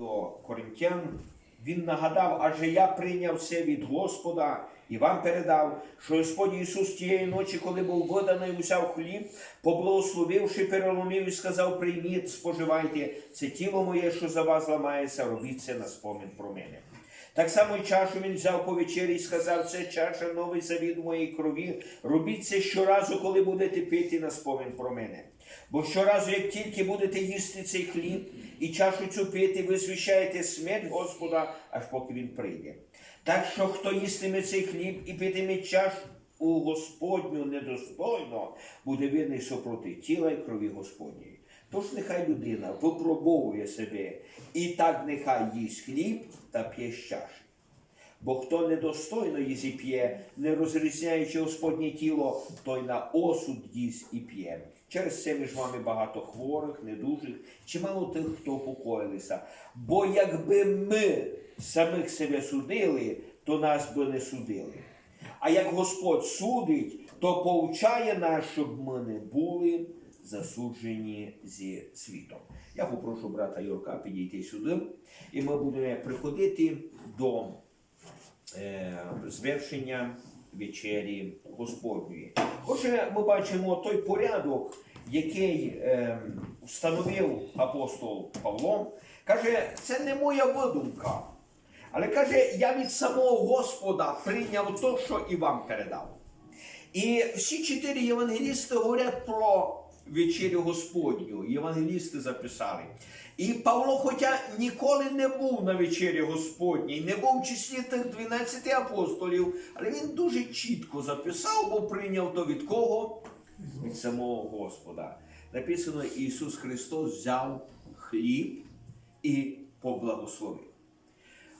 до коринтян, він нагадав, адже я прийняв це від Господа і вам передав, що Господь Ісус тієї ночі, коли був виданий, взяв хліб, поблагословивши, переломив і сказав: прийміть, споживайте, це тіло моє, що за вас ламається, робіть це на спомин про мене. Так само й чашу він взяв по вечері і сказав, це чаша новий завід моєї крові. Робіть це щоразу, коли будете пити на спомин про мене. Бо щоразу, як тільки будете їсти цей хліб і чашу цю пити, ви звіщаєте смерть Господа, аж поки він прийде. Так що хто їстиме цей хліб і питиме чашу Господню недостойно, буде винний супроти тіла і крові Господньої. Тож нехай людина випробовує себе, і так нехай їсть хліб та п'є чаші. Бо хто недостойно і п'є, не розрізняючи Господнє тіло, той на осуд їсть і п'є. Через це між вами багато хворих, недужих, чимало тих, хто упокоїлися. Бо якби ми самих себе судили, то нас би не судили. А як Господь судить, то повчає нас, щоб ми не були засуджені зі світом. Я попрошу брата Юрка підійти сюди, і ми будемо приходити до звершення вечері Господньої. Отже, ми бачимо той порядок, який е, встановив апостол Павло. Каже, це не моя видумка. Але каже, я від самого Господа прийняв то, що і вам передав. І всі чотири євангелісти говорять про вечерю Господню. Євангелісти записали. І Павло, хоча ніколи не був на вечері Господній, не був в числі тих 12 апостолів, але він дуже чітко записав, бо прийняв то від кого? Від самого Господа. Написано, Ісус Христос взяв хліб і поблагословив.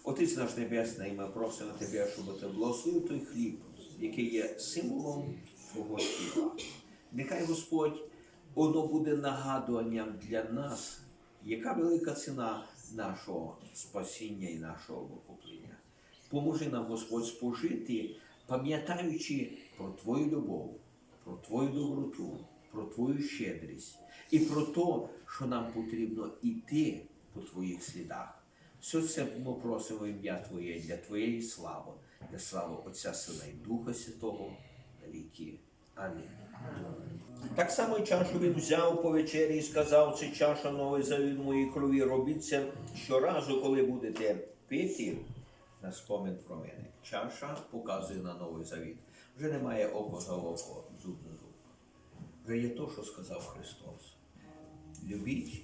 Отець наш Небесний, ми просимо Тебе, щоб ти благословив той хліб, який є символом Твого тіла. Нехай Господь, воно буде нагадуванням для нас, яка велика ціна нашого спасіння і нашого викуплення. Поможи нам, Господь, спожити, пам'ятаючи про Твою любов, про Твою доброту, про Твою щедрість і про те, що нам потрібно йти по Твоїх слідах. Все це ми просимо ім'я Твоє для Твоєї слави, для слави Отця Сина і Духа Святого на віки. Амінь. Так само й чашу він взяв по вечері і сказав, це чаша новий завід моїй крові. Робіть це щоразу, коли будете пити на спомин про мене. Чаша показує на новий завіт. Вже немає око за око, зуб на зуб. Вже є то, що сказав Христос. Любіть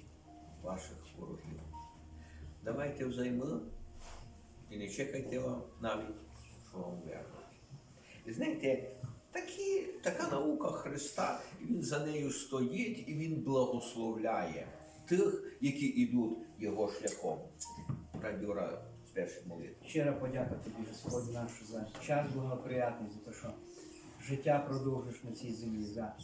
ваших ворогів. Давайте взайми і не чекайте вам навіть, що вам вернуть. Знаєте, такі, така наука Христа, і Він за нею стоїть і Він благословляє тих, які йдуть його шляхом. Радюра з перших молитв. Щира подяка тобі, Господь наш, за час благоприятний, за те, що життя продовжиш на цій землі, за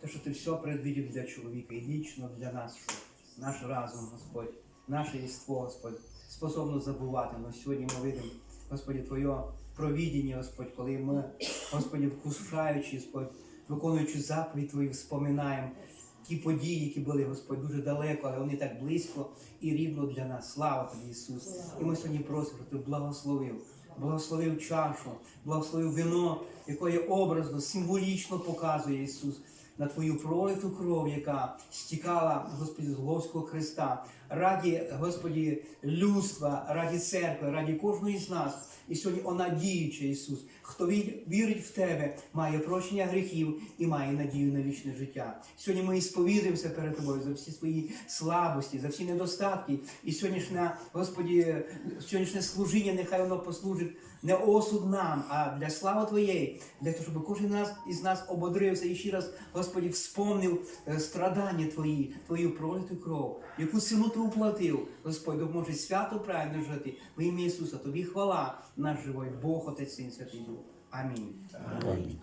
те, що ти все предвидів для чоловіка і лічно для нас, що наш разум, Господь, наше єство, Господь, способно забувати. Но сьогодні ми видимо, Господі, Твоє провідіння, Господь, коли ми, Господі, вкушаючи, Господь, виконуючи заповідь Твою, вспоминаємо ті події, які були, Господь, дуже далеко, але вони так близько і рівно для нас. Слава тобі, Ісус! І ми сьогодні просимо, щоб ти благословив, благословив чашу, благословив вино, яке образно, символічно показує Ісус. На твою пролиту кров, яка стікала, Господи, з Головського Христа, раді, Господі, людства, раді церкви, раді кожної з нас. І сьогодні вона діюча, Ісус. Хто вірить в Тебе, має прощення гріхів і має надію на вічне життя. Сьогодні ми сповідуємося перед Тобою за всі свої слабості, за всі недостатки. І сьогоднішнє, Господі, сьогоднішнє служіння, нехай воно послужить не осуд нам, а для слави Твоєї, для того, щоб кожен із нас ободрився і ще раз, Господі, вспомнив е, страдання Твої, Твою пролиту кров, яку ціну Ти уплатив, Господь, допоможе свято правильно жити. В ім'я Ісуса, Тобі хвала, наш живий Бог, Отець Син, Святий Дух. Амінь. Амінь.